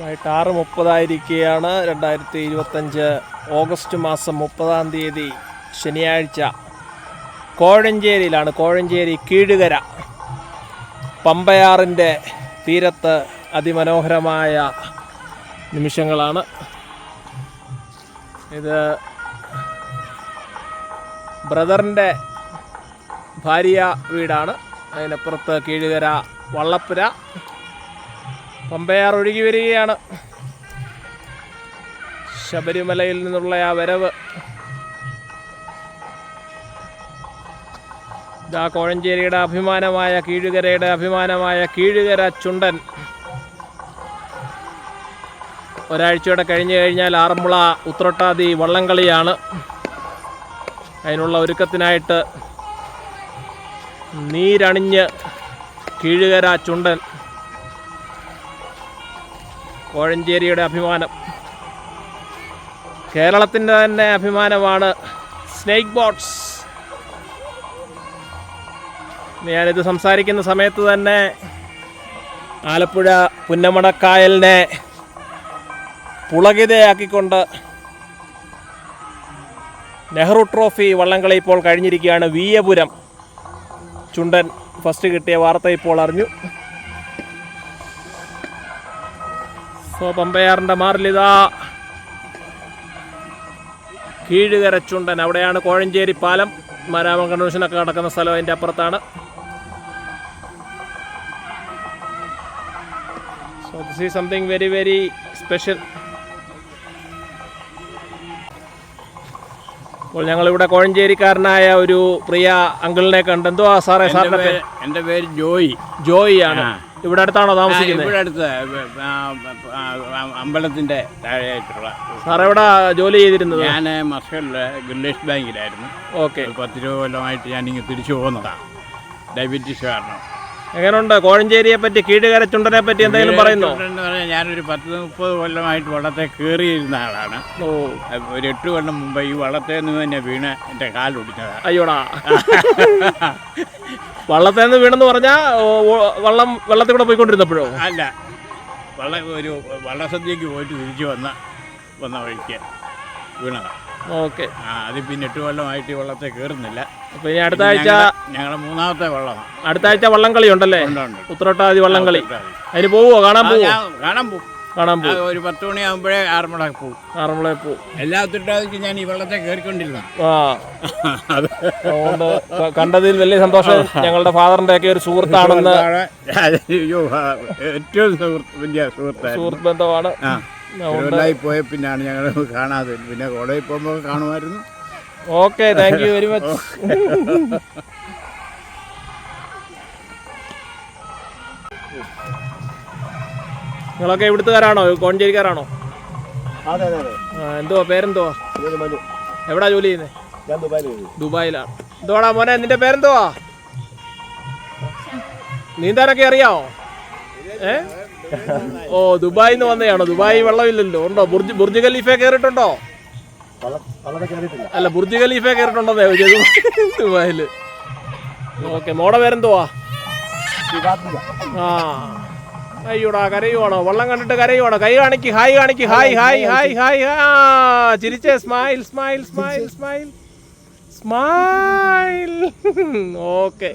വൈകിട്ട് ആറ് മുപ്പതായിരിക്കുകയാണ് രണ്ടായിരത്തി ഇരുപത്തഞ്ച് ഓഗസ്റ്റ് മാസം മുപ്പതാം തീയതി ശനിയാഴ്ച കോഴഞ്ചേരിയിലാണ്. കോഴഞ്ചേരി കീഴുകര പമ്പയാറിന്റെ തീരത്ത് അതിമനോഹരമായ നിമിഷങ്ങളാണ്. ഇത് ബ്രദറിന്റെ ഭാര്യ വീടാണ്. അതിനപ്പുറത്ത് കീഴുകര വള്ളപ്പുര. പമ്പയാർ ഒഴുകി വരികയാണ്. ശബരിമലയിൽ നിന്നുള്ള ആ വരവ്. ഇതാ കോഴഞ്ചേരിയുടെ അഭിമാനമായ കീഴുകരയുടെ അഭിമാനമായ കീഴുകര ചുണ്ടൻ. ഒരാഴ്ചയോടെ കഴിഞ്ഞു കഴിഞ്ഞാൽ ആറന്മുള ഉത്രട്ടാതി വള്ളംകളിയാണ്. അതിനുള്ള ഒരുക്കത്തിനായിട്ട് നീരണിഞ്ഞ് കീഴുകര ചുണ്ടൻ. കോഴഞ്ചേരിയുടെ അഭിമാനം. കേരളത്തിന്റെ തന്നെ അഭിമാനമാണ് സ്നേക്ക് ബോട്ട്സ്. ഞാനിത് സംസാരിക്കുന്ന സമയത്ത് തന്നെ ആലപ്പുഴ പുന്നമടക്കായലിനെ പുളകിതയാക്കിക്കൊണ്ട് നെഹ്റു ട്രോഫി വള്ളംകളി ഇപ്പോൾ കഴിഞ്ഞിരിക്കുകയാണ്. വീയപുരം. ചുണ്ടൻ ഫസ്റ്റ് കിട്ടിയ വാർത്ത ഇപ്പോൾ അറിഞ്ഞു. സോ പമ്പയാറിന്റെ മാറിലിതാ കീഴുകര ചുണ്ടൻ അവിടെയാണ് കോഴഞ്ചേരി പാലം. മരാമം കൺവെൻഷനൊക്കെ നടക്കുന്ന സ്ഥലം അതിന്റെ അപ്പുറത്താണ്. So this is something very very special അപ്പോൾ ഞങ്ങളിവിടെ കോഴഞ്ചേരിക്കാരനായ ഒരു പ്രിയ അങ്കിളിനെ കണ്ട്. എന്തോ സാറേ സാറിന്റെ പേര് എന്റെ പേര് ജോയി. ജോയി ആണ് ആ. ഇവിടെ അടുത്താണോ താമസിക്കുന്നത്? ഇവിടെ അടുത്ത് അമ്പലത്തിന്റെ താഴെയായിട്ടുള്ള സാർ എവിടെ ജോലി ചെയ്തിരുന്നത്? ഞാൻ മസ്കലിലെ ഗുലേഷ് ബാങ്കിലായിരുന്നു. ഓക്കെ. പത്ത് രൂപ കൊല്ലമായിട്ട് ഞാൻ ഞാനിങ്ങ് തിരിച്ചു പോകുന്നതാണ് ഡയബറ്റീസ് കാരണം എങ്ങനെയുണ്ട് കോഴഞ്ചേരിയെ പറ്റി കീഴുകര ചുണ്ടനെ പറ്റി എന്തെങ്കിലും പറയുന്നു ഞാനൊരു പത്ത് മുപ്പത് കൊല്ലമായിട്ട് വള്ളത്തെ കയറിയിരുന്ന ആളാണ്. ഓ. ഒരു എട്ട് കൊല്ലം മുമ്പ് ഈ വള്ളത്തെ നിന്ന് തന്നെ വീണ് എന്റെ കാലൊടിഞ്ഞതാണ് അയ്യോടാ. വള്ളത്തെ നിന്ന് വീണെന്ന് പറഞ്ഞാ വള്ളം വെള്ളത്തിൽ കൂടെ പോയിക്കൊണ്ടിരുന്നപ്പോഴോ? അല്ല. വള്ള ഒരു വള്ളസദ്യക്ക് പോയിട്ട് തിരിച്ചു വന്ന വന്ന വഴിക്ക് വീണതാണ് ഓക്കെ. അത് പിന്നെ എട്ട് കൊല്ലമായിട്ട് ഈ വള്ളത്തെ കയറുന്നില്ല അപ്പൊ ഇനി അടുത്ത ആഴ്ച ഞങ്ങളുടെ മൂന്നാമത്തെ വള്ളമാണ്. അടുത്ത ആഴ്ച വള്ളംകളി ഉണ്ടല്ലേ? ഉണ്ട്. ഉത്രട്ടാതി വള്ളംകളി. അതിന് പോവോ കാണാൻ പോവോ ഞാൻ കാണാൻ പോകും കാണാൻ പോകും ഒരു പത്ത് മണിയാകുമ്പോഴേ ആറന്മുള പോകും ആറന്മുളയിൽ പോവും. എല്ലാ ഉത്തരവാദിക്കും ഞാൻ ഈ വെള്ളത്തെ കയറിക്കൊണ്ടിരുന്ന ആ. അത് അതുകൊണ്ട് ക- കണ്ടതിൽ വലിയ സന്തോഷം. ഞങ്ങളുടെ ഫാദറിന്റെ ഒക്കെ ഒരു സുഹൃത്താണെന്ന് ആ, ഏറ്റവും സുഹൃത്ത് വലിയ സുഹൃത്തായിരുന്നു. സുഹൃത്ത് ബന്ധമാണ്. ആ. തിരുവല്ലായി പോയ പിന്നാണ് ഞങ്ങൾ കാണാതെ. പിന്നെ കോളേജിൽ പോകുമ്പോൾ കാണുമായിരുന്നു. Okay thank you very much നിങ്ങളൊക്കെ ഇവിടുത്തുകാരാണോ കോഞ്ചേരിക്കാരാണോ അതെ അതെ അതെ. ആ, എന്തുവാ പേരെന്തുവാ? എവിടാ ജോലി ചെയ്യുന്നത് ഞാൻ ദുബായിൽ ദുബായിലാണ്. എന്തുവാടാ മോനെ നിന്റെ പേരെന്തുവാ? നീന്താനൊക്കെ അറിയാമോ ഏ? ഓ ദുബായിൽ നിന്ന് വന്നതാണോ ദുബായി വെള്ളമില്ലല്ലോ. ഉണ്ടോ? ബുർജ് ബുർജ് ഖലീഫ കയറിയിട്ടുണ്ടോ അല്ല ബുർജ് ഖലീഫ കയറിയിട്ടുണ്ടെന്നേ ചോദിച്ചത്. ദുബായിൽ. ഓക്കെ മോടെ പേരെന്തുവാ? ശിവാത്മിക. ആ. അയ്യോടാ കരയുവാണോ? വെള്ളം കണ്ടിട്ട് കരയുവാണോ? കൈ കാണിക്ക് ഹായ് കാണിക്ക് ഹായ് ഹായ് ഹായ് ഹായ് ആ ചിരിച്ചേ smile smile smile smile. Smile. Okay.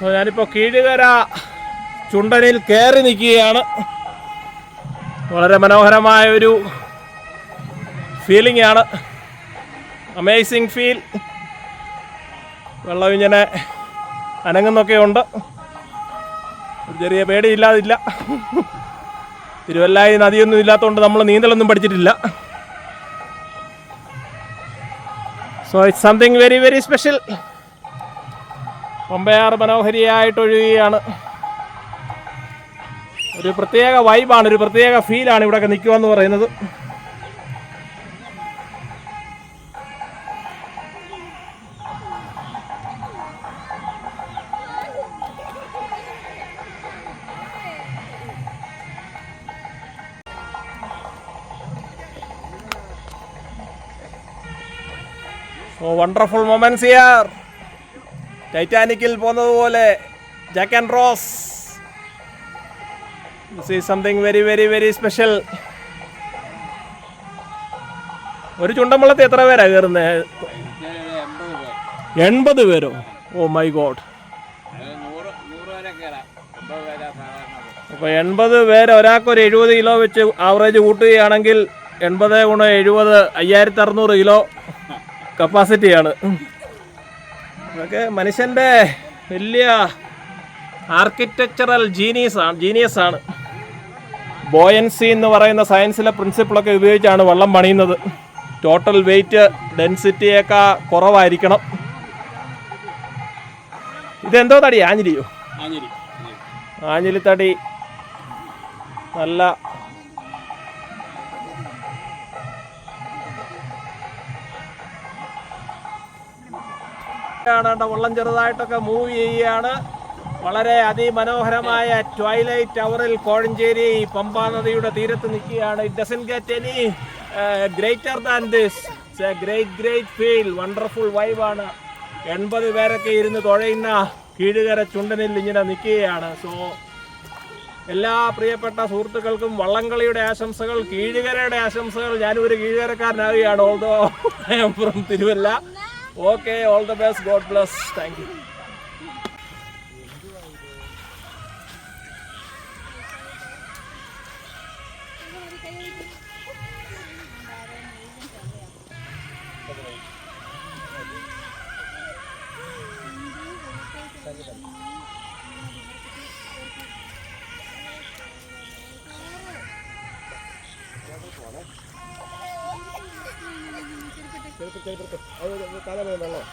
So ഞാനിപ്പോൾ കീഴുകര ചുണ്ടനിൽ കയറി നിൽക്കുകയാണ്. വളരെ മനോഹരമായ ഒരു ഫീലിംഗ് ആണ്. അമേസിങ് ഫീൽ വെള്ളം ഇങ്ങനെ അനങ്ങുന്നൊക്കെ ഉണ്ട്. ചെറിയ പേടിയില്ലാതില്ല. തിരുവല്ലായി നദിയൊന്നും ഇല്ലാത്തതുകൊണ്ട് നമ്മൾ നീന്തലൊന്നും പഠിച്ചിട്ടില്ല. So it's something very very special Pambayar മനോഹരിയായിട്ട് ഒഴുകുകയാണ് ഒരു പ്രത്യേക വൈബാണ് ഒരു പ്രത്യേക ഫീലാണ് ഇവിടെയൊക്കെ നിൽക്കുക എന്ന് പറയുന്നത് വണ്ടർഫുൾ മൊമെന്റ്സ് ഹിയർ. ടൈറ്റാനിക്കിൽ പോകുന്നതുപോലെ Jack and Rose this is something very very very special ഒരു ചുണ്ടമ്പളത്തിൽ എത്ര പേരാ കയറുന്നത് എൺപത് പേരോ? ഓ മൈ ഗോഡ് അപ്പോൾ എൺപത് പേര് ഒരാൾക്ക് ഒരു എഴുപത് കിലോ വെച്ച് ആവറേജ് കൂട്ടുകയാണെങ്കിൽ എൺപത് ഗുണം എഴുപത് അയ്യായിരത്തി അറുന്നൂറ് കിലോ കപ്പാസിറ്റിയാണ് അതൊക്കെ മനുഷ്യന്റെ വലിയ ആർക്കിടെക്ചറൽ ജീനിയസ് ആണ് ജീനിയസ് ആണ്. ബോയൻസി എന്ന് പറയുന്ന സയൻസിലെ പ്രിൻസിപ്പിളൊക്കെ ഉപയോഗിച്ചാണ് വെള്ളം പണിയുന്നത്. ടോട്ടൽ വെയിറ്റ് ഡെൻസിറ്റിയൊക്കെ കുറവായിരിക്കണം. ഇതെന്തോ തടി? ആഞ്ഞിലിയോ? ആഞ്ഞിലി തടി. നല്ല കാണേണ്ട വള്ളം ചെറുതായിട്ടൊക്കെ മൂവ് ചെയ്യുകയാണ് വളരെ അതിമനോഹരമായ ട്വൈലൈറ്റ് ടവറിൽ കോഴഞ്ചേരി പമ്പാ നദിയുടെ തീരത്ത് നിൽക്കുകയാണ്. It doesn't get any greater than this great great feel wonderful വൈബാണ് എൺപത് പേരൊക്കെ ഇരുന്ന് തുഴയുന്ന കീഴുകര ചുണ്ടനിൽ ഇങ്ങനെ നിൽക്കുകയാണ്. സോ എല്ലാ പ്രിയപ്പെട്ട സുഹൃത്തുക്കൾക്കും വള്ളംകളിയുടെ ആശംസകൾ കീഴുകരയുടെ ആശംസകൾ. ഞാനും ഒരു കീഴുകരക്കാരനാവുകയാണ് am from Thiruvalla okay all the best God bless thank you അത് കാലം വെള്ളം